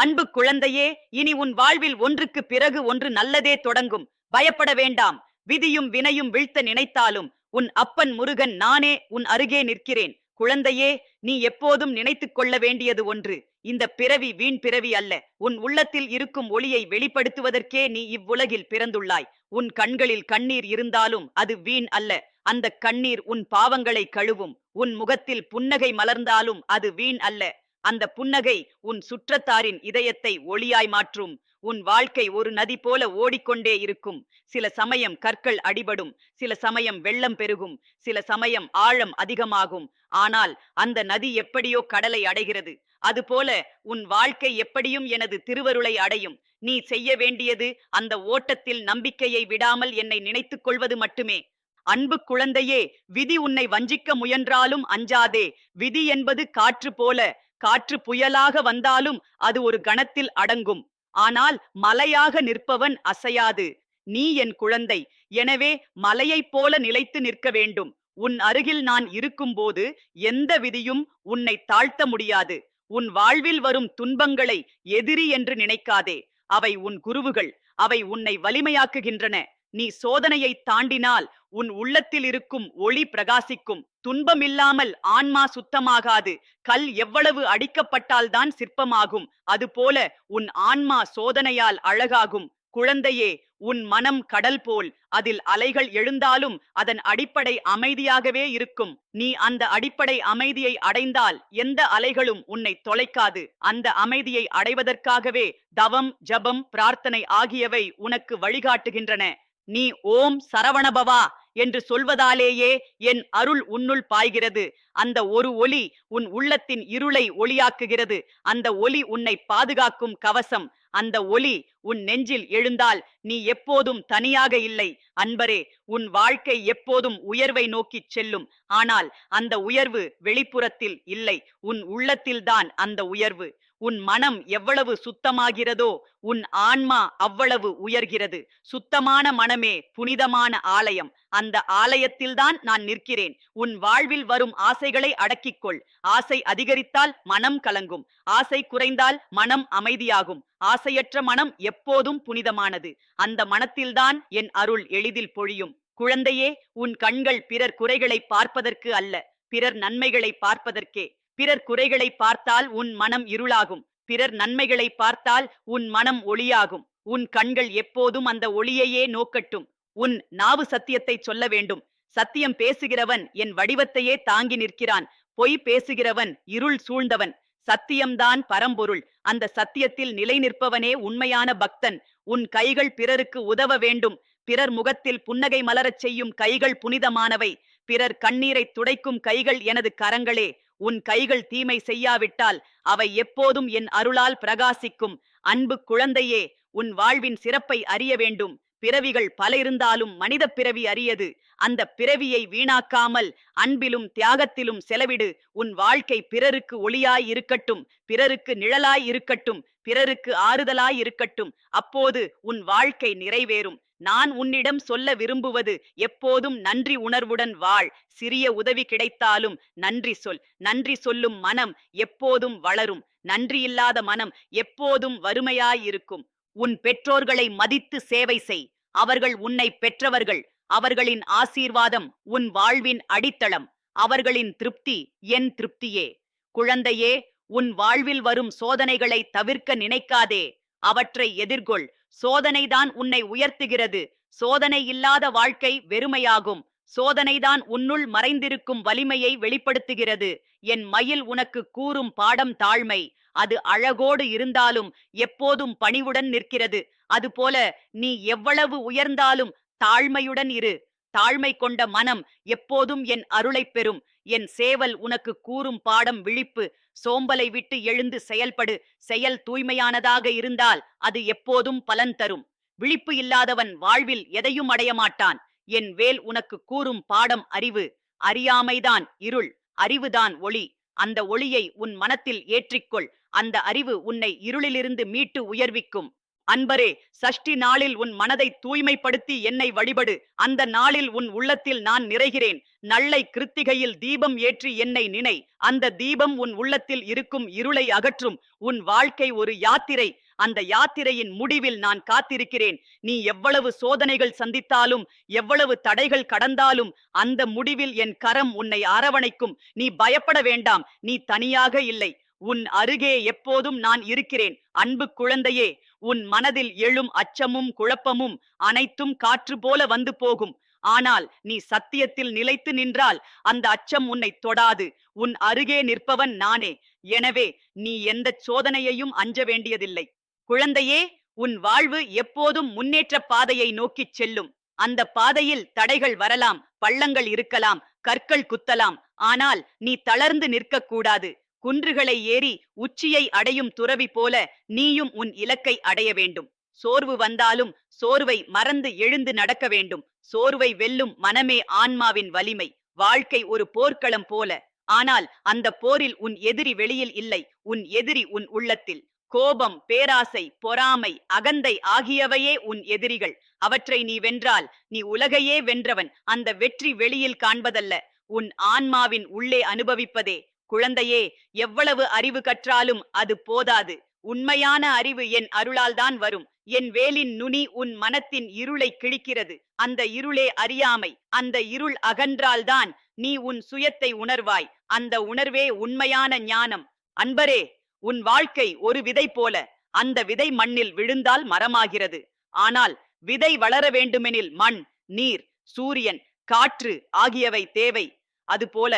அன்பு குழந்தையே இனி உன் வாழ்வில் ஒன்றுக்கு பிறகு ஒன்று நல்லதே தொடங்கும். பயப்பட வேண்டாம். விதியும் வினையும் வீழ்த்த நினைத்தாலும் உன் அப்பன் முருகன் நானே உன் அருகே நிற்கிறேன். குழந்தையே நீ எப்போதும் நினைத்துக் கொள்ள வேண்டியது ஒன்று. இந்த பிறவி வீண் பிறவி அல்ல. உன் உள்ளத்தில் இருக்கும் ஒளியை வெளிப்படுத்துவதற்கே நீ இவ்வுலகில் பிறந்துள்ளாய். உன் கண்களில் கண்ணீர் இருந்தாலும் அது வீண் அல்ல. அந்த கண்ணீர் உன் பாவங்களை கழுவும். உன் முகத்தில் புன்னகை மலர்ந்தாலும் அது வீண் அல்ல. அந்த புன்னகை உன் சுற்றத்தாரின் இதயத்தை ஒளியாய் மாற்றும். உன் வாழ்க்கை ஒரு நதி போல ஓடிக்கொண்டே இருக்கும். சில சமயம் கற்கள் அடிபடும். சில சமயம் வெள்ளம் பெருகும். சில சமயம் ஆழம் அதிகமாகும். ஆனால் அந்த நதி எப்படியோ கடலை அடைகிறது. அதுபோல உன் வாழ்க்கை எப்படியும் எனது திருவருளை அடையும். நீ செய்ய வேண்டியது அந்த ஓட்டத்தில் நம்பிக்கையை விடாமல் என்னை நினைத்துக் கொள்வது மட்டுமே. அன்பு குழந்தையே விதி உன்னை வஞ்சிக்க முயன்றாலும் அஞ்சாதே. விதி என்பது காற்று போல காற்று புயலாக வந்தாலும் அது ஒரு கணத்தில் அடங்கும். ஆனால் மலையாக நிற்பவன் அசையாது. நீ என் குழந்தை. எனவே மலையைப் போல நிலைத்து நிற்க வேண்டும். உன் அருகில் நான் இருக்கும்போது எந்த விதியும் உன்னை தாழ்த்த முடியாது. உன் வாழ்வில் வரும் துன்பங்களை எதிரி என்று நினைக்காதே. அவை உன் குருவுகள். அவை உன்னை வலிமையாக்குகின்றன. நீ சோதனையை தாண்டினால் உன் உள்ளத்தில் இருக்கும் ஒளி பிரகாசிக்கும். துன்பமில்லாமல் ஆன்மா சுத்தமாகாது. கல் எவ்வளவு அடிக்கப்பட்டால்தான் சிற்பமாகும். அதுபோல உன் ஆன்மா சோதனையால் அழகாகும். குழந்தையே உன் மனம் கடல் போல். அதில் அலைகள் எழுந்தாலும் அதன் அடிப்படை அமைதியாகவே இருக்கும். நீ அந்த அடிப்படை அமைதியை அடைந்தால் எந்த அலைகளும் உன்னை தொலைக்காது. அந்த அமைதியை அடைவதற்காகவே தவம் ஜபம் பிரார்த்தனை ஆகியவை உனக்கு வழிகாட்டுகின்றன. நீ ஓம் சரவணபவா என்று சொல்வதாலேயே என் அருள் உன்னுள் பாய்கிறது. அந்த ஒரு ஒளி உன் உள்ளத்தின் இருளை ஒளியாக்குகிறது. அந்த ஒளி உன்னை பாதுகாக்கும் கவசம். அந்த ஒளி உன் நெஞ்சில் எழுந்தால் நீ எப்போதும் தனியாக இல்லை. அன்பரே உன் வாழ்க்கை எப்போதும் உயர்வை நோக்கிச் செல்லும். ஆனால் அந்த உயர்வு வெளிப்புறத்தில் இல்லை. உன் உள்ளத்தில்தான் அந்த உயர்வு. உன் மனம் எவ்வளவு சுத்தமாகிறதோ உன் ஆன்மா அவ்வளவு உயர்கிறது. சுத்தமான மனமே புனிதமான ஆலயம். அந்த ஆலயத்தில்தான் நான் நிற்கிறேன். உன் வாழ்வில் வரும் ஆசைகளை அடக்கிக்கொள். ஆசை அதிகரித்தால் மனம் கலங்கும். ஆசை குறைந்தால் மனம் அமைதியாகும். ஆசையற்ற மனம் எப்போதும் புனிதமானது. அந்த மனத்தில்தான் என் அருள் எளிதில் பொழியும். குழந்தையே உன் கண்கள் பிறர் குறைகளை பார்ப்பதற்கு அல்ல பிறர் நன்மைகளை பார்ப்பதற்கே. பிறர் குறைகளை பார்த்தால் உன் மனம் இருளாகும். பிறர் நன்மைகளை பார்த்தால் உன் மனம் ஒளியாகும். உன் கண்கள் எப்போதும் அந்த ஒளியையே நோக்கட்டும். உன் நாவு சத்தியத்தை சொல்ல வேண்டும். சத்தியம் பேசுகிறவன் என் வடிவத்தையே தாங்கி நிற்கிறான். பொய் பேசுகிறவன் இருள் சூழ்ந்தவன். சத்தியம்தான் பரம்பொருள். அந்த சத்தியத்தில் நிலை நிற்பவனே உண்மையான பக்தன். உன் கைகள் பிறருக்கு உதவ வேண்டும். பிறர் முகத்தில் புன்னகை மலரச் செய்யும் கைகள் புனிதமானவை. பிறர் கண்ணீரை துடைக்கும் கைகள் எனது கரங்களே. உன் கைகள் தீமை செய்யாவிட்டால் அவை எப்போதும் என் அருளால் பிரகாசிக்கும். அன்பு குழந்தையே உன் வாழ்வின் சிறப்பை அறிய வேண்டும். பிறவிகள் பல இருந்தாலும் மனித பிறவி அறியது அந்த பிறவியை வீணாக்காமல் அன்பிலும் தியாகத்திலும் செலவிடு. உன் வாழ்க்கை பிறருக்கு ஒளியாய் இருக்கட்டும். பிறருக்கு நிழலாய் இருக்கட்டும். பிறருக்கு ஆறுதலாய் இருக்கட்டும். அப்போது உன் வாழ்க்கை நிறைவேறும். நான் உன்னிடம் சொல்ல விரும்புவது எப்போதும் நன்றி உணர்வுடன் வாழ். சிறிய உதவி கிடைத்தாலும் நன்றி சொல். நன்றி சொல்லும் மனம் எப்போதும் வளரும். நன்றியில்லாத மனம் எப்போதும் வறுமையாயிருக்கும். உன் பெற்றோர்களை மதித்து சேவை செய். அவர்கள் உன்னை பெற்றவர்கள். அவர்களின் ஆசீர்வாதம் உன் வாழ்வின் அடித்தளம். அவர்களின் திருப்தி என் திருப்தியே. குழந்தையே உன் வாழ்வில் வரும் சோதனைகளை தவிர்க்க நினைக்காதே. அவற்றை எதிர்கொள். சோதனைதான் உன்னை உயர்த்துகிறது. சோதனை இல்லாத வாழ்க்கை வெறுமையாகும். சோதனைதான் உன்னுள் மறைந்திருக்கும் வலிமையை வெளிப்படுத்துகிறது. என் மயில் உனக்கு கூறும் பாடம் தாழ்மை. அது அழகோடு இருந்தாலும் எப்போதும் பணிவுடன் நிற்கிறது. அதுபோல நீ எவ்வளவு உயர்ந்தாலும் தாழ்மையுடன் இரு. தாழ்மை கொண்ட மனம் எப்போதும் என் அருளைப் பெறும். என் சேவல் உனக்கு கூறும் பாடம் விழிப்பு. சோம்பலை விட்டு எழுந்து செயல்படு. செயல் தூய்மையானதாக இருந்தால் அது எப்போதும் பலன் தரும். விழிப்பு இல்லாதவன் வாழ்வில் எதையும் அடைய மாட்டான். என் வேல் உனக்கு கூறும் பாடம் அறிவு. அறியாமைதான் இருள். அறிவுதான் ஒளி. அந்த ஒளியை உன் மனத்தில் ஏற்றிக்கொள். அந்த அறிவு உன்னை இருளிலிருந்து மீட்டு உயர்விக்கும். அன்பரே சஷ்டி நாளில் உன் மனதை தூய்மைப்படுத்தி என்னை வழிபடு. அந்த நாளில் உன் உள்ளத்தில் நான் நிறைகிறேன். நள்ளை கிருத்திகையில் தீபம் ஏற்றி என்னை நினை. அந்த தீபம் உன் உள்ளத்தில் இருக்கும் இருளை அகற்றும். உன் வாழ்க்கை ஒரு யாத்திரை. அந்த யாத்திரையின் முடிவில் நான் காத்திருக்கிறேன். நீ எவ்வளவு சோதனைகள் சந்தித்தாலும் எவ்வளவு தடைகள் கடந்தாலும் அந்த முடிவில் என் கரம் உன்னை அரவணைக்கும். நீ பயப்பட வேண்டாம். நீ தனியாக இல்லை. உன் அருகே எப்போதும் நான் இருக்கிறேன். அன்பு குழந்தையே உன் மனதில் எழும் அச்சமும் குழப்பமும் அனைத்தும் காற்று போல வந்து போகும். ஆனால் நீ சத்தியத்தில் நிலைத்து நின்றால் அந்த அச்சம் உன்னை தொடாது. உன் அருகே நிற்பவன் நானே. எனவே நீ எந்த சோதனையையும் அஞ்ச வேண்டியதில்லை. குழந்தையே உன் வாழ்வு எப்போதும் முன்னேற்ற பாதையை நோக்கிச் செல்லும். அந்த பாதையில் தடைகள் வரலாம் பள்ளங்கள் இருக்கலாம் கற்கள் குத்தலாம். ஆனால் நீ தளர்ந்து நிற்கக்கூடாது. குன்றுகளை ஏறி உச்சியை அடையும் துறவி போல நீயும் உன் இலக்கை அடைய வேண்டும். சோர்வு வந்தாலும் சோர்வை மறந்து எழுந்து நடக்க வேண்டும். சோர்வை வெல்லும் மனமே ஆன்மாவின் வலிமை. வாழ்க்கை ஒரு போர்க்களம் போல. ஆனால் அந்த போரில் உன் எதிரி வெளியில் இல்லை. உன் எதிரி உன் உள்ளத்தில். கோபம் பேராசை பொறாமை அகந்தை ஆகியவையே உன் எதிரிகள். அவற்றை நீ வென்றால் நீ உலகையே வென்றவன். அந்த வெற்றி வெளியில் காண்பதல்ல. உன் ஆன்மாவின் உள்ளே அனுபவிப்பதே குழந்தையே எவ்வளவு அறிவு கற்றாலும் அது போதாது. உண்மையான அறிவு என் அருளால்தான் வரும். என் வேலின் நுனி உன் மனத்தின் இருளை கிழிக்கிறது. அந்த இருளே அறியாமை. அந்த இருள் அகன்றால்தான் நீ உன் சுயத்தை உணர்வாய். அந்த உணர்வே உண்மையான ஞானம். அன்பரே உன் வாழ்க்கை ஒரு விதை போல. அந்த விதை மண்ணில் விழுந்தால் மரமாகிறது. ஆனால் விதை வளர வேண்டுமெனில் மண் நீர் சூரியன் காற்று ஆகியவை தேவை. அதுபோல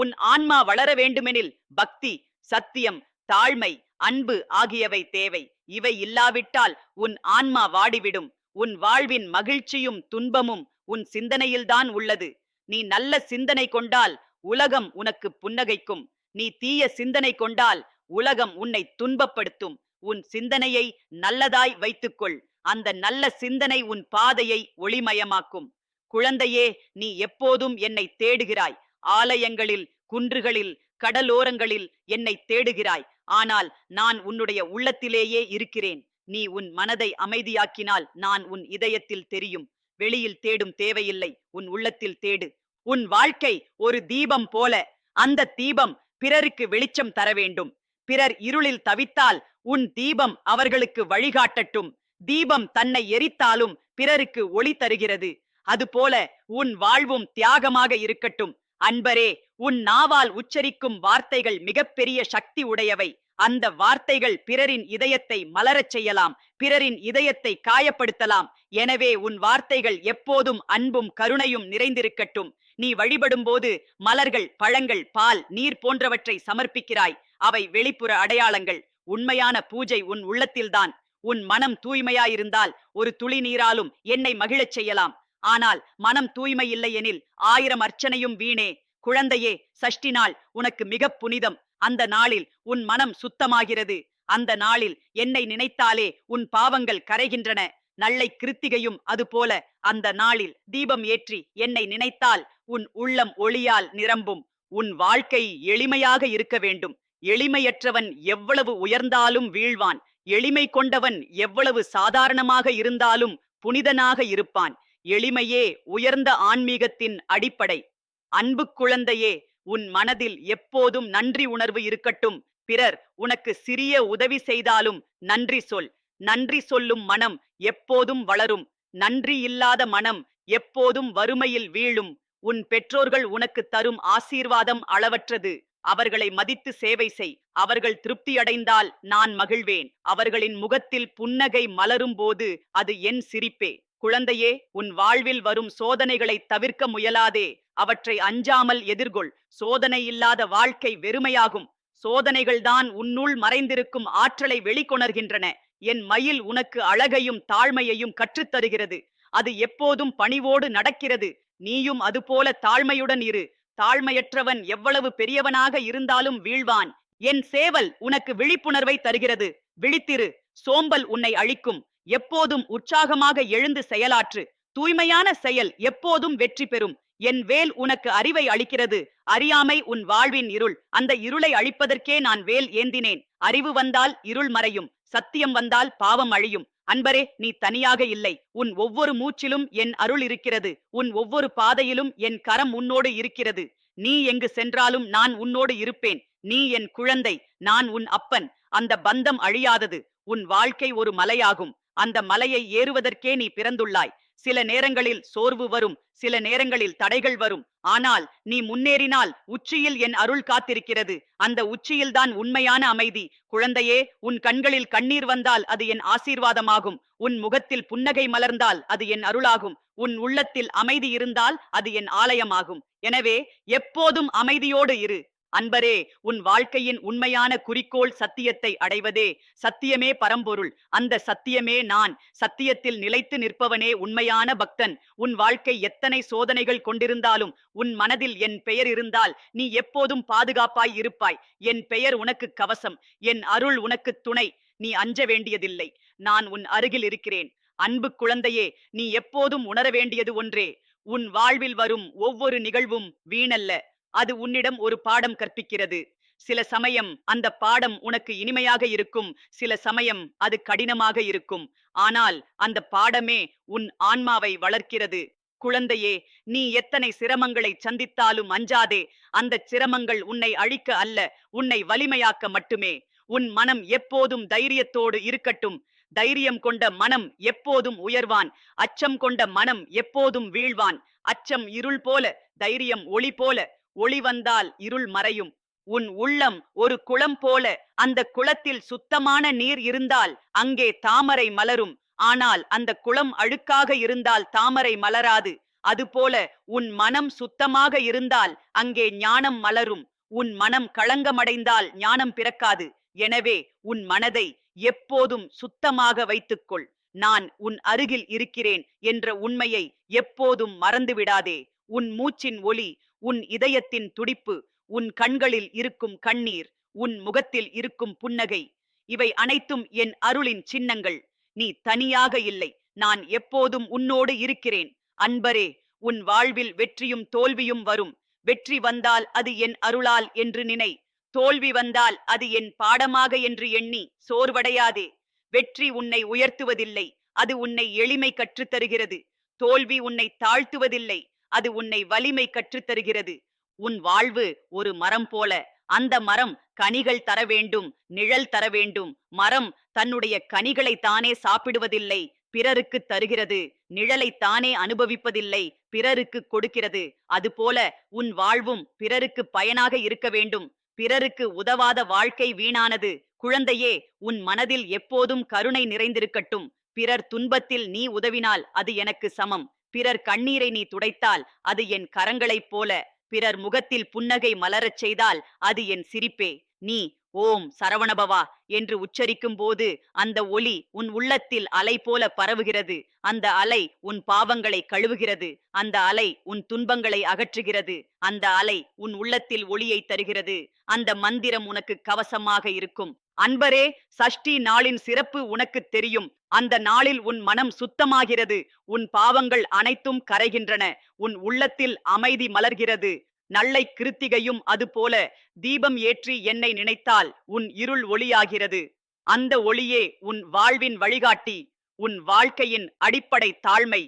உன் ஆன்மா வளர வேண்டுமெனில் பக்தி சத்தியம் தாழ்மை அன்பு ஆகியவை தேவை. இவை இல்லாவிட்டால் உன் ஆன்மா வாடிவிடும். உன் வாழ்வின் மகிழ்ச்சியும் துன்பமும் உன் சிந்தனையில்தான் உள்ளது. நீ நல்ல சிந்தனை கொண்டால் உலகம் உனக்கு புன்னகைக்கும். நீ தீய சிந்தனை கொண்டால் உலகம் உன்னை துன்பப்படுத்தும். உன் சிந்தனையை நல்லதாய் வைத்துக்கொள். அந்த நல்ல சிந்தனை உன் பாதையை ஒளிமயமாக்கும். குழந்தையே நீ எப்போதும் என்னை தேடுகிறாய். ஆலயங்களில் குன்றுகளில் கடலோரங்களில் என்னை தேடுகிறாய். ஆனால் நான் உன்னுடைய உள்ளத்திலேயே இருக்கிறேன். நீ உன் மனதை அமைதியாக்கினால் நான் உன் இதயத்தில் தெரியும். வெளியில் தேடும் தேவையில்லை. உன் உள்ளத்தில் தேடு. உன் வாழ்க்கை ஒரு தீபம் போல. அந்த தீபம் பிறருக்கு வெளிச்சம் தர வேண்டும். பிறர் இருளில் தவித்தால் உன் தீபம் அவர்களுக்கு வழிகாட்டட்டும். தீபம் தன்னை எரித்தாலும் பிறருக்கு ஒளி தருகிறது. அதுபோல உன் வாழ்வும் தியாகமாக இருக்கட்டும். அன்பரே உன் நாவால் உச்சரிக்கும் வார்த்தைகள் மிகப்பெரிய சக்தி உடையவை. அந்த வார்த்தைகள் பிறரின் இதயத்தை மலரச் செய்யலாம் பிறரின் இதயத்தை காயப்படுத்தலாம். எனவே உன் வார்த்தைகள் எப்போதும் அன்பும் கருணையும் நிறைந்திருக்கட்டும். நீ வழிபடும் போது மலர்கள் பழங்கள் பால் நீர் போன்றவற்றை சமர்ப்பிக்கிறாய். அவை வெளிப்புற அடையாளங்கள். உண்மையான பூஜை உன் உள்ளத்தில்தான். உன் மனம் தூய்மையாயிருந்தால் ஒரு துளி நீராலும் என்னை மகிழச் செய்யலாம். ஆனால் மனம் தூய்மை இல்லை எனில் ஆயிரம் அர்ச்சனையும் வீணே. குழந்தையே சஷ்டி நாள் உனக்கு மிக புனிதம். அந்த நாளில் உன் மனம் சுத்தமாகிறது. அந்த நாளில் என்னை நினைத்தாலே உன் பாவங்கள் கரைகின்றன. நல்லை கிருத்திகையும் அதுபோல அந்த நாளில் தீபம் ஏற்றி என்னை நினைத்தால் உன் உள்ளம் ஒளியால் நிரம்பும். உன் வாழ்க்கை எளிமையாக இருக்க வேண்டும். எளிமையற்றவன் எவ்வளவு உயர்ந்தாலும் வீழ்வான். எளிமை கொண்டவன் எவ்வளவு சாதாரணமாக இருந்தாலும் புனிதனாக இருப்பான். எளிமையே உயர்ந்த ஆன்மீகத்தின் அடிப்படை. அன்பு குழந்தையே உன் மனதில் எப்போதும் நன்றி உணர்வு இருக்கட்டும். பிறர் உனக்கு சிறிய உதவி செய்தாலும் நன்றி சொல். நன்றி சொல்லும் மனம் எப்போதும் வளரும். நன்றி இல்லாத மனம் எப்போதும் வறுமையில் வீழும். உன் பெற்றோர்கள் உனக்கு தரும் ஆசீர்வாதம் அளவற்றது. அவர்களை மதித்து சேவை செய். அவர்கள் திருப்தியடைந்தால் நான் மகிழ்வேன். அவர்களின் முகத்தில் புன்னகை மலரும் போது அது என் சிரிப்பே. குழந்தையே உன் வாழ்வில் வரும் சோதனைகளை தவிர்க்க முயலாதே. அவற்றை அஞ்சாமல் எதிர்கொள். சோதனை இல்லாத வாழ்க்கை வெறுமையாகும். சோதனைகள்தான் உன்னுள் மறைந்திருக்கும் ஆற்றலை வெளிக்கொணர்கின்றன. என் மயில் உனக்கு அழகையும் தாழ்மையையும் கற்றுத்தருகிறது. அது எப்போதும் பணிவோடு நடக்கிறது. நீயும் அதுபோல தாழ்மையுடன் இரு. தாழ்மையற்றவன் எவ்வளவு பெரியவனாக இருந்தாலும் வீழ்வான். என் சேவல் உனக்கு விழிப்புணர்வை தருகிறது. விழித்திரு. சோம்பல் உன்னை அழிக்கும். எப்போதும் உற்சாகமாக எழுந்து செயலாற்று. தூய்மையான செயல் எப்போதும் வெற்றி பெறும். என் வேல் உனக்கு அறிவை அளிக்கிறது. அறியாமை உன் வாழ்வின் இருள். அந்த இருளை அழிப்பதற்கே நான் வேல் ஏந்தினேன். அறிவு வந்தால் இருள் மறையும். சத்தியம் வந்தால் பாவம் அழியும். அன்பரே நீ தனியாக இல்லை. உன் ஒவ்வொரு மூச்சிலும் என் அருள் இருக்கிறது. உன் ஒவ்வொரு பாதையிலும் என் கரம் உன்னோடு இருக்கிறது. நீ எங்கு சென்றாலும் நான் உன்னோடு இருப்பேன். நீ என் குழந்தை நான் உன் அப்பன். அந்த பந்தம் அழியாதது. உன் வாழ்க்கை ஒரு மலையாகும். அந்த மலையை ஏறுவதற்கே நீ பிறந்துள்ளாய். சில நேரங்களில் சோர்வு வரும் சில நேரங்களில் தடைகள் வரும். ஆனால் நீ முன்னேறினால் உச்சியில் என் அருள் காத்திருக்கிறது. அந்த உச்சியில்தான் உண்மையான அமைதி. குழந்தையே உன் கண்களில் கண்ணீர் வந்தால் அது என் ஆசீர்வாதமாகும். உன் முகத்தில் புன்னகை மலர்ந்தால் அது என் அருளாகும். உன் உள்ளத்தில் அமைதி இருந்தால் அது என் ஆலயமாகும். எனவே எப்போதும் அமைதியோடு இரு. அன்பரே உன் வாழ்க்கையின் உண்மையான குறிக்கோள் சத்தியத்தை அடைவதே சத்தியமே பரம்பொருள். அந்த சத்தியமே நான். சத்தியத்தில் நிலைத்து நிற்பவனே உண்மையான பக்தன். உன் வாழ்க்கை எத்தனை சோதனைகள் கொண்டிருந்தாலும் உன் மனதில் என் பெயர் இருந்தால் நீ எப்போதும் பாதுகாப்பாய் இருப்பாய். என் பெயர் உனக்கு கவசம். என் அருள் உனக்கு துணை. நீ அஞ்ச வேண்டியதில்லை. நான் உன் அருகில் இருக்கிறேன். அன்பு குழந்தையே நீ எப்போதும் உணர வேண்டியது ஒன்றே. உன் வாழ்வில் வரும் ஒவ்வொரு நிகழ்வும் வீணல்ல. அது உன்னிடம் ஒரு பாடம் கற்பிக்கிறது. சில சமயம் அந்த பாடம் உனக்கு இனிமையாக இருக்கும் சில சமயம் அது கடினமாக இருக்கும். ஆனால் அந்த பாடமே உன் ஆன்மாவை வளர்க்கிறது. குழந்தையே நீ எத்தனை சிரமங்களை சந்தித்தாலும் அஞ்சாதே அந்த சிரமங்கள் உன்னை அழிக்க அல்ல உன்னை வலிமையாக்க மட்டுமே. உன் மனம் எப்போதும் தைரியத்தோடு இருக்கட்டும். தைரியம் கொண்ட மனம் எப்போதும் உயர்வான். அச்சம் கொண்ட மனம் எப்போதும் வீழ்வான். அச்சம் இருள் போல தைரியம் ஒளி போல ஒளி வந்தால் இருள் மறையும். உன் உள்ளம் ஒரு குளம் போல அந்த குளத்தில் சுத்தமான நீர் இருந்தால் அங்கே தாமரை மலரும். ஆனால் அந்த குளம் அழுக்காக இருந்தால் தாமரை மலராது. அதுபோல உன் மனம் சுத்தமாக இருந்தால் அங்கே ஞானம் மலரும். உன் மனம் களங்கமடைந்தால் ஞானம் பிறக்காது. எனவே உன் மனதை எப்போதும் சுத்தமாக வைத்துக்கொள். நான் உன் அருகில் இருக்கிறேன் என்ற உண்மையை எப்போதும் மறந்துவிடாதே. உன் மூச்சின் ஒளி உன் இதயத்தின் துடிப்பு உன் கண்களில் இருக்கும் கண்ணீர் உன் முகத்தில் இருக்கும் புன்னகை இவை அனைத்தும் என் அருளின் சின்னங்கள். நீ தனியாக இல்லை நான் எப்போதும் உன்னோடு இருக்கிறேன். அன்பரே உன் வாழ்வில் வெற்றியும் தோல்வியும் வரும். வெற்றி வந்தால் அது என் அருளால் என்று நினை. தோல்வி வந்தால் அது என் பாடமாக என்று எண்ணி சோர்வடையாதே. வெற்றி உன்னை உயர்த்துவதில்லை அது உன்னை எளிமை கற்றுத்தருகிறது. தோல்வி உன்னை தாழ்த்துவதில்லை அது உன்னை வலிமை கற்றுத் தருகிறது. உன் வாழ்வு ஒரு மரம் போல. அந்த மரம் கனிகள் தர வேண்டும் நிழல் தர வேண்டும். மரம் தன்னுடைய கனிகளை தானே சாப்பிடுவதில்லை பிறருக்கு தருகிறது. நிழலை தானே அனுபவிப்பதில்லை பிறருக்கு கொடுக்கிறது. அதுபோல உன் வாழ்வும் பிறருக்கு பயனாக இருக்க வேண்டும். பிறருக்கு உதவாத வாழ்க்கை வீணானது. குழந்தையே உன் மனதில் எப்போதும் கருணை நிறைந்திருக்கட்டும். பிறர் துன்பத்தில் நீ உதவினால் அது எனக்கு சமம். பிறர் கண்ணீரை நீ துடைத்தால் அது என் கரங்களைப் போல. பிறர் முகத்தில் புன்னகை மலரச் செய்தால் அது என் சிரிப்பே. நீ ஓம் சரவணபவா என்று உச்சரிக்கும் போது அந்த ஒளி உன் உள்ளத்தில் அலை போல பரவுகிறது. அந்த அலை உன் பாவங்களை கழுவுகிறது. அந்த அலை உன் துன்பங்களை அகற்றுகிறது. அந்த அலை உன் உள்ளத்தில் ஒளியை தருகிறது. அந்த மந்திரம் உனக்கு கவசமாக இருக்கும். அன்பரே சஷ்டி நாளின் சிறப்பு உனக்கு தெரியும். அந்த நாளில் உன் மனம் சுத்தமாகிறது. உன் பாவங்கள் அனைத்தும் கரைகின்றன. உன் உள்ளத்தில் அமைதி மலர்கிறது. நல்லை கிருத்திகையும் அதுபோல தீபம் ஏற்றி என்னை நினைத்தால் உன் இருள் ஒளியாகிறது. அந்த ஒளியே உன் வாழ்வின் வழிகாட்டி. உன் வாழ்க்கையின் அடிப்படை தாழ்மை.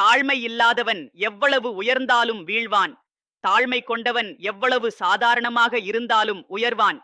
தாழ்மை இல்லாதவன் எவ்வளவு உயர்ந்தாலும் வீழ்வான். தாழ்மை கொண்டவன் எவ்வளவு சாதாரணமாக இருந்தாலும் உயர்வான்.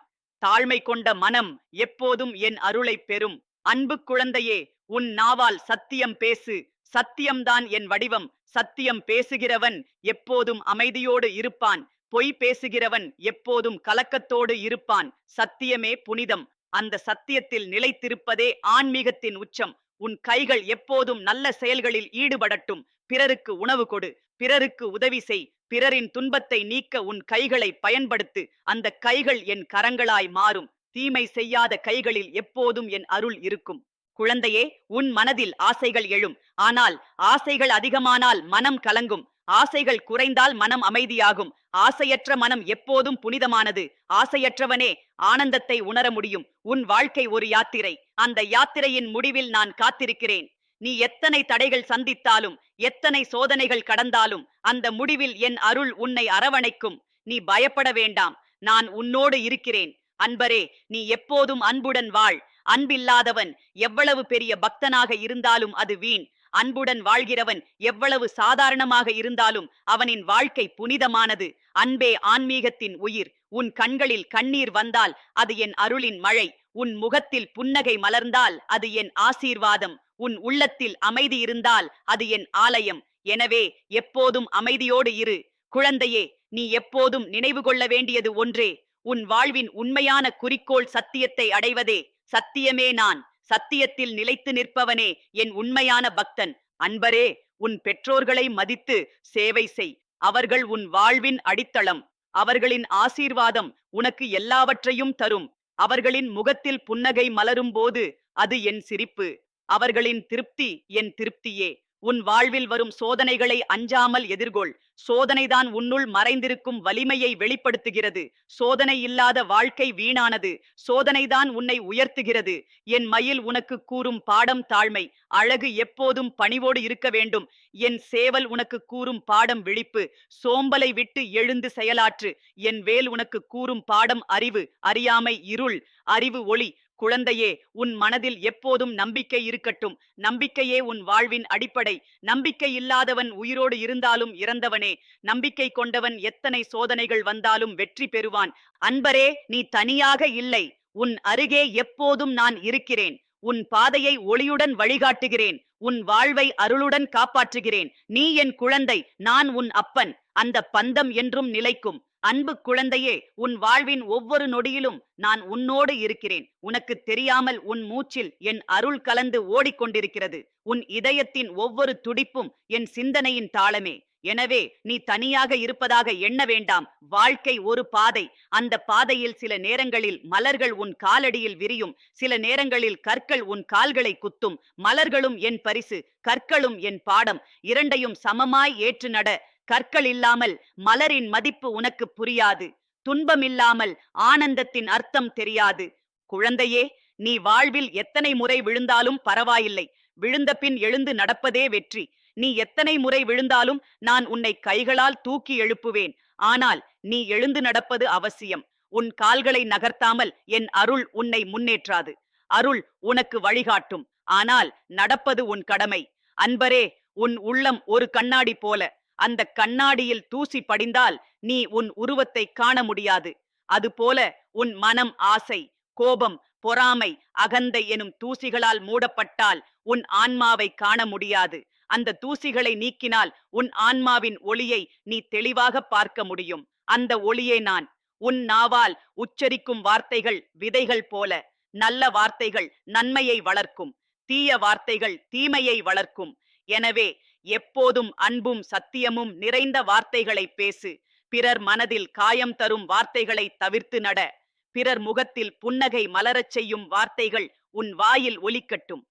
தாழ்மை கொண்ட மனம் எப்போதும் என் அருளை பெறும். அன்பு குழந்தையே உன் நாவால் சத்தியம் பேசு. சத்தியம்தான் என் வடிவம். சத்தியம் பேசுகிறவன் எப்போதும் அமைதியோடு இருப்பான். பொய் பேசுகிறவன் எப்போதும் கலக்கத்தோடு இருப்பான். சத்தியமே புனிதம். அந்த சத்தியத்தில் நிலைத்திருப்பதே ஆன்மீகத்தின் உச்சம். உன் கைகள் எப்போதும் நல்ல செயல்களில் ஈடுபடட்டும். பிறருக்கு உணவு கொடு. பிறருக்கு உதவி செய். பிறரின் துன்பத்தை நீக்க உன் கைகளை பயன்படுத்து. அந்த கைகள் என் கரங்களாய் மாறும். தீமை செய்யாத கைகளில் எப்போதும் என் அருள் இருக்கும். குழந்தையே உன் மனதில் ஆசைகள் எழும். ஆனால் ஆசைகள் அதிகமானால் மனம் கலங்கும். ஆசைகள் குறைந்தால் மனம் அமைதியாகும். ஆசையற்ற மனம் எப்போதும் புனிதமானது. ஆசையற்றவனே ஆனந்தத்தை உணர முடியும். உன் வாழ்க்கை ஒரு யாத்திரை. அந்த யாத்திரையின் முடிவில் நான் காத்திருக்கிறேன். நீ எத்தனை தடைகள் சந்தித்தாலும் எத்தனை சோதனைகள் கடந்தாலும் அந்த முடிவில் என் அருள் உன்னை அரவணைக்கும். நீ பயப்பட வேண்டாம். நான் உன்னோடு இருக்கிறேன். அன்பரே நீ எப்போதும் அன்புடன் வாழ். அன்பில்லாதவன் எவ்வளவு பெரிய பக்தனாக இருந்தாலும் அது வீண். அன்புடன் வாழ்கிறவன் எவ்வளவு சாதாரணமாக இருந்தாலும் அவனின் வாழ்க்கை புனிதமானது. அன்பே ஆன்மீகத்தின் உயிர். உன் கண்களில் கண்ணீர் வந்தால் அது என் அருளின் மழை. உன் முகத்தில் புன்னகை மலர்ந்தால் அது என் ஆசீர்வாதம். உன் உள்ளத்தில் அமைதி இருந்தால் அது என் ஆலயம். எனவே எப்போதும் அமைதியோடு இரு. குழந்தையே நீ எப்போதும் நினைவு கொள்ள வேண்டியது ஒன்றே. உன் வாழ்வின் உண்மையான குறிக்கோள் சத்தியத்தை அடைவதே. சத்தியமே நான். சத்தியத்தில் நிலைத்து நிற்பவனே என் உண்மையான பக்தன். அன்பரே உன் பெற்றோர்களை மதித்து சேவை செய். அவர்கள் உன் வாழ்வின் அடித்தளம். அவர்களின் ஆசீர்வாதம் உனக்கு எல்லாவற்றையும் தரும். அவர்களின் முகத்தில் புன்னகை மலரும் போது அது என் சிரிப்பு. அவர்களின் திருப்தி என் திருப்தியே. உன் வாழ்வில் வரும் சோதனைகளை அஞ்சாமல் எதிர்கொள். சோதனைதான் உன்னுள் மறைந்திருக்கும் வலிமையை வெளிப்படுத்துகிறது. சோதனை இல்லாத வாழ்க்கை வீணானது. சோதனைதான் உன்னை உயர்த்துகிறது. என் மயில் உனக்கு கூறும் பாடம் தாழ்மை. அழகு எப்போதும் பணிவோடு இருக்க வேண்டும். என் சேவல் உனக்கு கூறும் பாடம் விழிப்பு. சோம்பலை விட்டு எழுந்து செயலாற்று. என் வேல் உனக்கு கூறும் பாடம் அறிவு. அறியாமை இருள். அறிவு ஒளி. குழந்தையே உன் மனதில் எப்போதும் நம்பிக்கை இருக்கட்டும். நம்பிக்கையே உன் வாழ்வின் அடிப்படை. நம்பிக்கை இல்லாதவன் உயிரோடு இருந்தாலும் இறந்தவனே. நம்பிக்கை கொண்டவன் எத்தனை சோதனைகள் வந்தாலும் வெற்றி பெறுவான். அன்பரே நீ தனியாக இல்லை. உன் அருகே எப்போதும் நான் இருக்கிறேன். உன் பாதையை ஒளியுடன் வழிகாட்டுகிறேன். உன் வாழ்வை அருளுடன் காப்பாற்றுகிறேன். நீ என் குழந்தை நான் உன் அப்பன். அந்த பந்தம் என்றும் நிலைக்கும். அன்பு குழந்தையே உன் வாழ்வின் ஒவ்வொரு நொடியிலும் நான் உன்னோடு இருக்கிறேன். உனக்கு தெரியாமல் உன் மூச்சில் என் அருள் கலந்து ஓடிக்கொண்டிருக்கிறது. உன் இதயத்தின் ஒவ்வொரு துடிப்பும் என் சிந்தனையின் தாளமே. எனவே நீ தனியாக இருப்பதாக எண்ண வேண்டாம். வாழ்க்கை ஒரு பாதை. அந்த பாதையில் சில நேரங்களில் மலர்கள் உன் காலடியில் விரியும். சில நேரங்களில் கற்கள் உன் கால்களை குத்தும். மலர்களும் என் பரிசு. கற்களும் என் பாடம். இரண்டையும் சமமாய் ஏற்று நட கற்கள் இல்லாமல் மலரின் மதிப்பு உனக்கு புரியாது. துன்பமில்லாமல் ஆனந்தத்தின் அர்த்தம் தெரியாது. குழந்தையே நீ வாழ்வில் எத்தனை முறை விழுந்தாலும் பரவாயில்லை. விழுந்த பின் எழுந்து நடப்பதே வெற்றி. நீ எத்தனை முறை விழுந்தாலும் நான் உன்னை கைகளால் தூக்கி எழுப்புவேன். ஆனால் நீ எழுந்து நடப்பது அவசியம். உன் கால்களை நகர்த்தாமல் என் அருள் உன்னை முன்னேற்றாது. அருள் உனக்கு வழிகாட்டும். ஆனால் நடப்பது உன் கடமை. அன்பரே உன் உள்ளம் ஒரு கண்ணாடி போல. அந்த கண்ணாடியில் தூசி படிந்தால் நீ உன் உருவத்தை காண முடியாது. அதுபோல உன் மனம் ஆசை கோபம் பொறாமை அகந்தை எனும் தூசிகளால் மூடப்பட்டால் உன் ஆன்மாவை காண முடியாது. அந்த தூசிகளை நீக்கினால் உன் ஆன்மாவின் ஒளியை நீ தெளிவாக பார்க்க முடியும். அந்த ஒளியே நான் உன் நாவால் உச்சரிக்கும் வார்த்தைகள் விதைகள் போல நல்ல வார்த்தைகள் நன்மையை வளர்க்கும் தீய வார்த்தைகள் தீமையை வளர்க்கும். எனவே எப்போதும் அன்பும் சத்தியமும் நிறைந்த வார்த்தைகளை பேசு. பிறர் மனதில் காயம் தரும் வார்த்தைகளை தவிர்த்து நட. பிறர் முகத்தில் புன்னகை மலரச் செய்யும் வார்த்தைகள் உன் வாயில் ஒலிக்கட்டும்.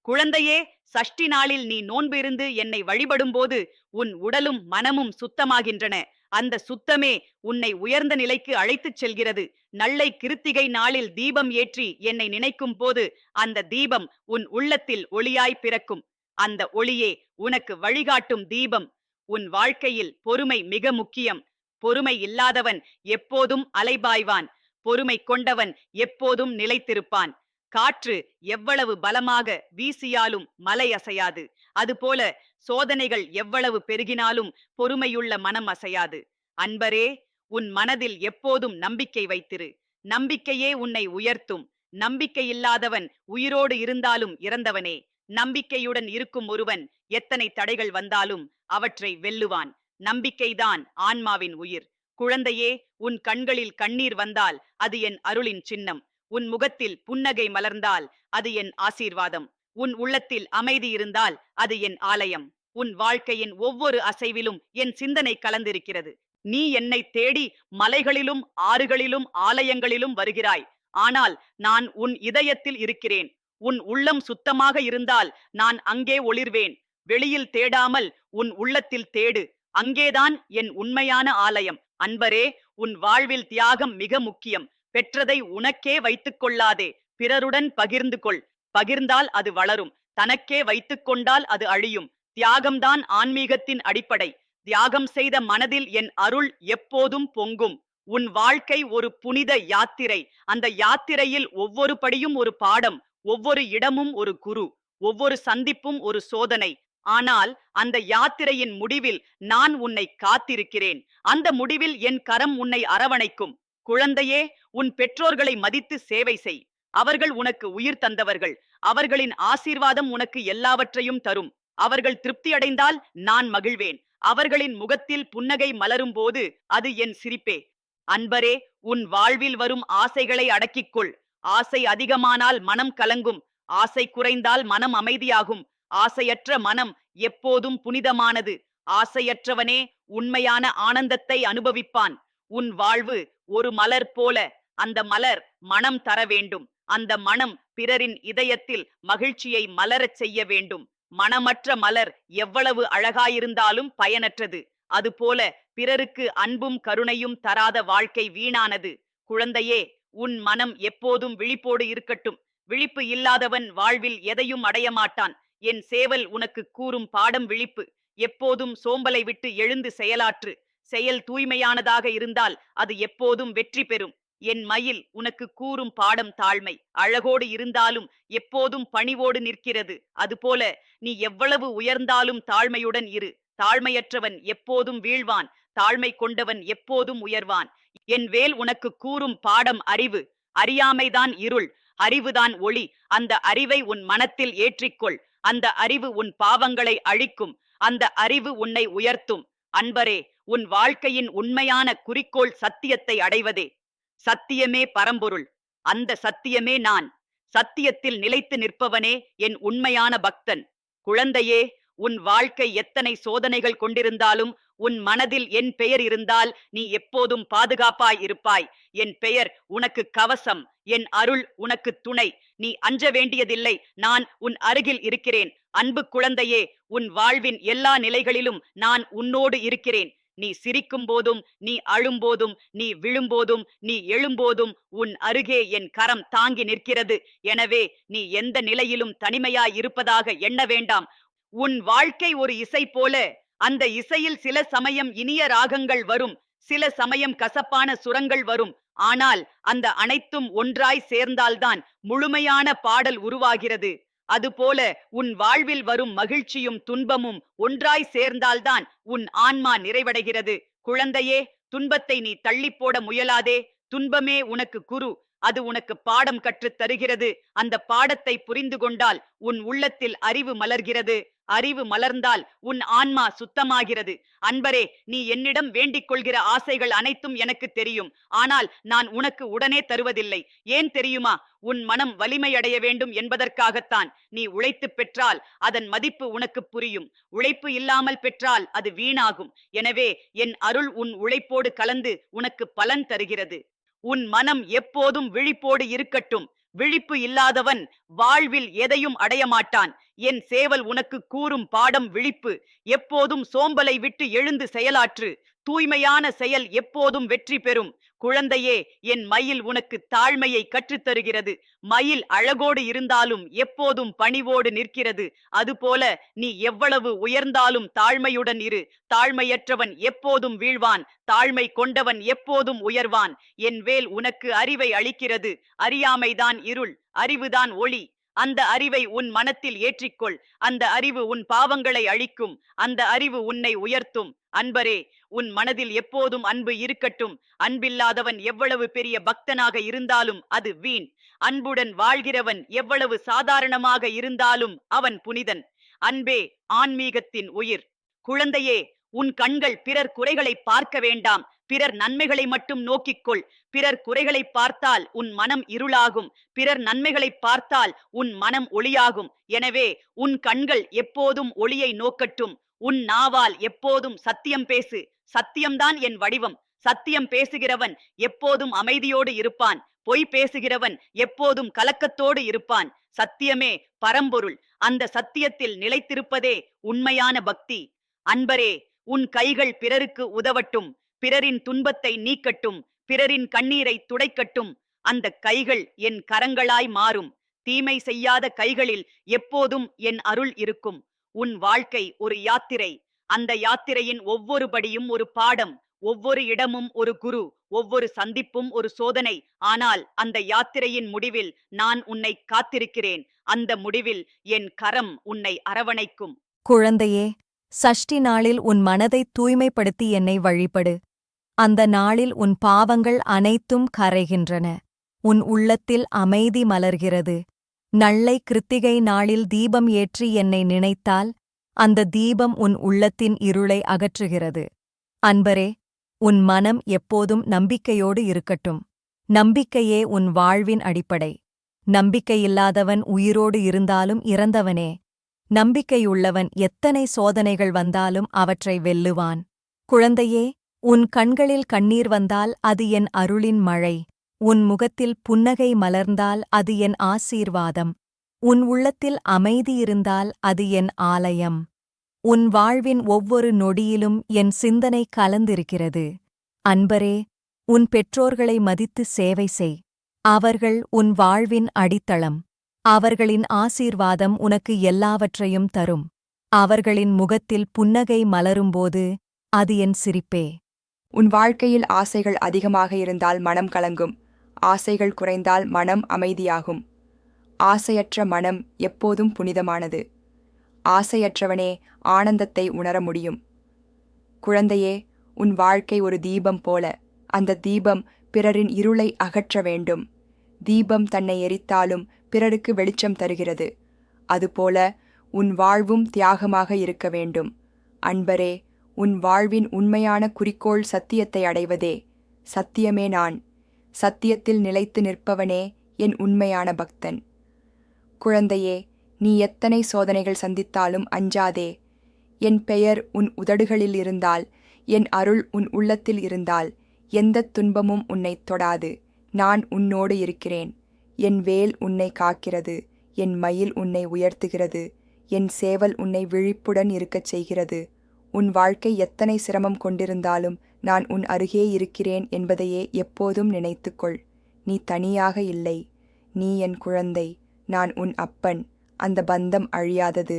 குழந்தையே சஷ்டி நாளில் நீ நோன்பிருந்து என்னை வழிபடும்போது உன் உடலும் மனமும் சுத்தமாகின்றன. அந்த சுத்தமே உன்னை உயர்ந்த நிலைக்கு அழைத்துச் செல்கிறது. நல்லை கிருத்திகை நாளில் தீபம் ஏற்றி என்னை நினைக்கும் போது அந்த தீபம் உன் உள்ளத்தில் ஒளியாய் பிறக்கும். அந்த ஒளியே உனக்கு வழிகாட்டும் தீபம். உன் வாழ்க்கையில் பொறுமை மிக முக்கியம். பொறுமை இல்லாதவன் எப்போதும் அலைபாய்வான். பொறுமை கொண்டவன் எப்போதும் நிலைத்திருப்பான். காற்று எவ்வளவு பலமாக வீசியாலும் மலை அசையாது. அதுபோல சோதனைகள் எவ்வளவு பெருகினாலும் பொறுமையுள்ள மனம் அசையாது. அன்பரே உன் மனதில் எப்போதும் நம்பிக்கை வைத்திரு. நம்பிக்கையே உன்னை உயர்த்தும். நம்பிக்கை இல்லாதவன் உயிரோடு இருந்தாலும் இறந்தவனே. நம்பிக்கையுடன் இருக்கும் ஒருவன் எத்தனை தடைகள் வந்தாலும் அவற்றை வெல்லுவான். நம்பிக்கைதான் ஆன்மாவின் உயிர். குழந்தையே உன் கண்களில் கண்ணீர் வந்தால் அது என் அருளின் சின்னம். உன் முகத்தில் புன்னகை மலர்ந்தால் அது என் ஆசீர்வாதம். உன் உள்ளத்தில் அமைதி இருந்தால் அது என் ஆலயம். உன் வாழ்க்கையின் ஒவ்வொரு அசைவிலும் என் சிந்தனை கலந்திருக்கிறது. நீ என்னை தேடி மலைகளிலும் ஆறுகளிலும் ஆலயங்களிலும் வருகிறாய். ஆனால் நான் உன் இதயத்தில் இருக்கிறேன். உன் உள்ளம் சுத்தமாக இருந்தால் நான் அங்கே ஒளிர்வேன். வெளியில் தேடாமல் உன் உள்ளத்தில் தேடு. அங்கேதான் என் உண்மையான ஆலயம். அன்பரே உன் வாழ்வில் தியாகம் மிக முக்கியம். பெற்றதை உனக்கே வைத்துக் கொள்ளாதே. பிறருடன் பகிர்ந்து கொள். பகிர்ந்தால் அது வளரும். தனக்கே வைத்துக் கொண்டால் அது அழியும். தியாகம்தான் ஆன்மீகத்தின் அடிப்படை. தியாகம் செய்த மனதில் என் அருள் எப்போதும் பொங்கும். உன் வாழ்க்கை ஒரு புனித யாத்திரை. அந்த யாத்திரையில் ஒவ்வொரு படியும் ஒரு பாடம். ஒவ்வொரு இடமும் ஒரு குரு ஒவ்வொரு சந்திப்பும் ஒரு சோதனை. ஆனால் அந்த யாத்திரையின் முடிவில் நான் உன்னை காத்திருக்கிறேன். அந்த முடிவில் என் கரம் உன்னை அரவணைக்கும். குழந்தையே உன் பெற்றோர்களை மதித்து சேவை செய். அவர்கள் உனக்கு உயிர் தந்தவர்கள். அவர்களின் ஆசீர்வாதம் உனக்கு எல்லாவற்றையும் தரும். அவர்கள் திருப்தி அடைந்தால் நான் மகிழ்வேன். அவர்களின் முகத்தில் புன்னகை மலரும் போது அது என் சிரிப்பே. அன்பரே உன் வாழ்வில் வரும் ஆசைகளை அடக்கிக்கொள் ஆசை அதிகமானால் மனம் கலங்கும். ஆசை குறைந்தால் மனம் அமைதியாகும். ஆசையற்ற மனம் எப்போதும் புனிதமானது. ஆசையற்றவனே உண்மையான ஆனந்தத்தை அனுபவிப்பான். உன் வாழ்வு ஒரு மலர் போல. அந்த மலர் மனம் தர வேண்டும். அந்த மனம் பிறரின் இதயத்தில் மகிழ்ச்சியை மலரச் செய்ய வேண்டும். மனமற்ற மலர் எவ்வளவு அழகாயிருந்தாலும் பயனற்றது. அதுபோல பிறருக்கு அன்பும் கருணையும் தராத வாழ்க்கை வீணானது. குழந்தையே உன் மனம் எப்போதும் விழிப்போடு இருக்கட்டும். விழிப்பு இல்லாதவன் வாழ்வில் எதையும் அடைய மாட்டான். என் சேவல் உனக்கு கூறும் பாடம் விழிப்பு. எப்போதும் சோம்பலை விட்டு எழுந்து செயலாற்று. செயல் தூய்மையானதாக இருந்தால் அது எப்போதும் வெற்றி பெறும். என் மயில் உனக்கு கூறும் பாடம் தாழ்மை. அழகோடு இருந்தாலும் எப்போதும் பணிவோடு நிற்கிறது. அதுபோல நீ எவ்வளவு உயர்ந்தாலும் தாழ்மையுடன் இரு. தாழ்மையற்றவன் எப்போதும் வீழ்வான். தாழ்மை கொண்டவன் எப்போதும் உயர்வான். என் வேல் உனக்கு கூறும் பாடம் அறிவு. அறியாமைதான் இருள். அறிவுதான் ஒளி. அந்த அறிவை உன் மனத்தில் ஏற்றிக்கொள். அந்த அறிவு உன் பாவங்களை அழிக்கும். அந்த அறிவு உன்னை உயர்த்தும். அன்பரே உன் வாழ்க்கையின் உண்மையான குறிக்கோள் சத்தியத்தை அடைவதே. சத்தியமே பரம்பொருள். அந்த சத்தியமே நான். சத்தியத்தில் நிலைத்து நிற்பவனே என் உண்மையான பக்தன். குழந்தையே உன் வாழ்க்கை எத்தனை சோதனைகள் கொண்டிருந்தாலும் உன் மனதில் என் பெயர் இருந்தால் நீ எப்போதும் பாதுகாப்பாய் இருப்பாய். என் பெயர் உனக்கு கவசம் என் அருள் உனக்கு துணை. நீ அஞ்ச வேண்டியதில்லை நான் உன் அருகில் இருக்கிறேன். அன்பு குழந்தையே உன் வாழ்வின் எல்லா நிலைகளிலும் நான் உன்னோடு இருக்கிறேன். நீ சிரிக்கும் போதும் நீ அழும்போதும் நீ விழும்போதும் நீ எழும்போதும் உன் அருகே என் கரம் தாங்கி நிற்கிறது. எனவே நீ எந்த நிலையிலும் தனிமையாய் இருப்பதாக எண்ண வேண்டாம். உன் வாழ்க்கை ஒரு இசை போல அந்த இசையில் சில சமயம் இனிய ராகங்கள் வரும் சில சமயம் கசப்பான சுரங்கள் வரும். ஆனால் அந்த அனைத்தும் ஒன்றாய் சேர்ந்தால்தான் முழுமையான பாடல் உருவாகிறது. அதுபோல உன் வாழ்வில் வரும் மகிழ்ச்சியும் துன்பமும் ஒன்றாய் சேர்ந்தால்தான் உன் ஆன்மா நிறைவடைகிறது. குழந்தையே துன்பத்தை நீ தள்ளி போட முயலாதே. துன்பமே உனக்கு குரு. அது உனக்கு பாடம் கற்றுத் தருகிறது. அந்த பாடத்தை புரிந்து கொண்டால் உன் உள்ளத்தில் அறிவு மலர்கிறது. அறிவு மலர்ந்தால் உன் ஆன்மா சுத்தமாகிறது. அன்பரே நீ என்னிடம் வேண்டிக் கொள்கிற ஆசைகள் அனைத்தும் எனக்கு தெரியும். ஆனால் நான் உனக்கு உடனே தருவதில்லை. ஏன் தெரியுமா? உன் மனம் வலிமையடைய வேண்டும் என்பதற்காகத்தான். நீ உழைத்து பெற்றால் அதன் மதிப்பு உனக்கு புரியும். உழைப்பு இல்லாமல் பெற்றால் அது வீணாகும். எனவே என் அருள் உன் உழைப்போடு கலந்து உனக்கு பலன் தருகிறது. உன் மனம் எப்போதும் விழிப்போடு இருக்கட்டும். விழிப்பு இல்லாதவன் வாழ்வில் எதையும் அடைய மாட்டான். என் சேவல் உனக்கு கூறும் பாடம் விழிப்பு. எப்போதும் சோம்பலை விட்டு எழுந்து செயலாற்று. தூய்மையான செயல் எப்போதும் வெற்றி பெறும். குழந்தையே என் மயில் உனக்கு தாழ்மையை கற்றுத்தருகிறது. மயில் அழகோடு இருந்தாலும் எப்போதும் பணிவோடு நிற்கிறது. அதுபோல நீ எவ்வளவு உயர்ந்தாலும் தாழ்மையுடன் இரு. தாழ்மையற்றவன் எப்போதும் வீழ்வான். தாழ்மை கொண்டவன் எப்போதும் உயர்வான். என் வேல் உனக்கு அறிவை அளிக்கிறது. அறியாமைதான் இருள் அறிவுதான் ஒளி. அந்த அறிவை உன் மனத்தில் ஏற்றிக்கொள். அந்த அறிவு உன் பாவங்களை அழிக்கும். அந்த அறிவு உன்னை உயர்த்தும். அன்பரே உன் மனதில் எப்போதும் அன்பு இருக்கட்டும். அன்பில்லாதவன் எவ்வளவு பெரிய பக்தனாக இருந்தாலும் அது வீண். அன்புடன் வாழ்கிறவன் எவ்வளவு சாதாரணமாக இருந்தாலும் அவன் புனிதன். அன்பே ஆன்மீகத்தின் உயிர். குழந்தையே உன் கண்கள் பிறர் குறைகளை பார்க்க வேண்டாம். பிறர் நன்மைகளை மட்டும் நோக்கிக்கொள். பிறர் குறைகளை பார்த்தால் உன் மனம் இருளாகும். பிறர் நன்மைகளை பார்த்தால் உன் மனம் ஒளியாகும். எனவே உன் கண்கள் எப்போதும் ஒளியை நோக்கட்டும். உன் நாவால் எப்போதும் சத்தியம் பேசு. சத்தியம்தான் என் வடிவம். சத்தியம் பேசுகிறவன் எப்போதும் அமைதியோடு இருப்பான். பொய் பேசுகிறவன் எப்போதும் கலக்கத்தோடு இருப்பான். சத்தியமே பரம்பொருள். அந்த சத்தியத்தில் நிலைத்திருப்பதே உண்மையான பக்தி. அன்பரே உன் கைகள் பிறருக்கு உதவட்டும். பிறரின் துன்பத்தை நீக்கட்டும். பிறரின் கண்ணீரை துடைக்கட்டும். அந்த கைகள் என் கரங்களாய் மாறும். தீமை செய்யாத கைகளில் எப்போதும் என் அருள் இருக்கும். உன் வாழ்க்கை ஒரு யாத்திரை. அந்த யாத்திரையின் ஒவ்வொரு படியும் ஒரு பாடம் ஒவ்வொரு இடமும் ஒரு குரு ஒவ்வொரு சந்திப்பும் ஒரு சோதனை. ஆனால் அந்த யாத்திரையின் முடிவில் நான் உன்னை காத்திருக்கிறேன். அந்த முடிவில் என் கரம் உன்னை அரவணைக்கும். குழந்தையே சஷ்டி நாளில் உன் மனதை தூய்மைப்படுத்தி என்னை வழிபடு. அந்த நாளில் உன் பாவங்கள் அனைத்தும் கரைகின்றன. உன் உள்ளத்தில் அமைதி மலர்கிறது. நள்ளை கிருத்திகை நாளில் தீபம் ஏற்றி என்னை நினைத்தால் அந்த தீபம் உன் உள்ளத்தின் இருளை அகற்றுகிறது. அன்பரே உன் மனம் எப்போதும் நம்பிக்கையோடு இருக்கட்டும். நம்பிக்கையே உன் வாழ்வின் அடிப்படை. நம்பிக்கையில்லாதவன் உயிரோடு இருந்தாலும் இறந்தவனே. நம்பிக்கையுள்ளவன் எத்தனை சோதனைகள் வந்தாலும் அவற்றை வெல்லுவான். குழந்தையே உன் கண்களில் கண்ணீர் வந்தால் அது என் அருளின் மழை. உன் முகத்தில் புன்னகை மலர்ந்தால் அது என் ஆசீர்வாதம். உன் உள்ளத்தில் அமைதி இருந்தால் அது என் ஆலயம். உன் வாழ்வின் ஒவ்வொரு நொடியிலும் என் சிந்தனை கலந்திருக்கிறது. அன்பரே உன் பெற்றோர்களை மதித்து சேவை செய். அவர்கள் உன் வாழ்வின் அடித்தளம். அவர்களின் ஆசீர்வாதம் உனக்கு எல்லாவற்றையும் தரும். அவர்களின் முகத்தில் புன்னகை மலரும்போது அது என் சிரிப்பே. உன் வாழ்க்கையில் ஆசைகள் அதிகமாக இருந்தால் மனம் கலங்கும். ஆசைகள் குறைந்தால் மனம் அமைதியாகும். ஆசையற்ற மனம் எப்போதும் புனிதமானது. ஆசையற்றவனே ஆனந்தத்தை உணர முடியும். குழந்தையே உன் வாழ்க்கை ஒரு தீபம் போல. அந்த தீபம் பிறரின் இருளை அகற்ற வேண்டும். தீபம் தன்னை எரித்தாலும் பிறருக்கு வெளிச்சம் தருகிறது. அதுபோல உன் வாழ்வும் தியாகமாக இருக்க வேண்டும். அன்பரே உன் வாழ்வின் உண்மையான குறிக்கோள் சத்தியத்தை அடைவதே. சத்தியமே நான். சத்தியத்தில் நிலைத்து நிற்பவனே என் உண்மையான பக்தன். குழந்தையே நீ எத்தனை சோதனைகள் சந்தித்தாலும் அஞ்சாதே. என் பெயர் உன் உதடுகளில் இருந்தால் என் அருள் உன் உள்ளத்தில் இருந்தால் எந்தத் துன்பமும் உன்னைத் தொடாது. நான் உன்னோடு இருக்கிறேன். என் வேல் உன்னை காக்கிறது. என் மயில் உன்னை உயர்த்துகிறது. என் சேவல் உன்னை விழிப்புடன் இருக்கச் செய்கிறது. உன் வாழ்க்கை எத்தனை சிரமம் கொண்டிருந்தாலும் நான் உன் அருகே இருக்கிறேன் என்பதையே எப்போதும் நினைத்துக்கொள். நீ தனியாக இல்லை. நீ என் குழந்தை. நான் உன் அப்பன். அந்த பந்தம் அழியாதது.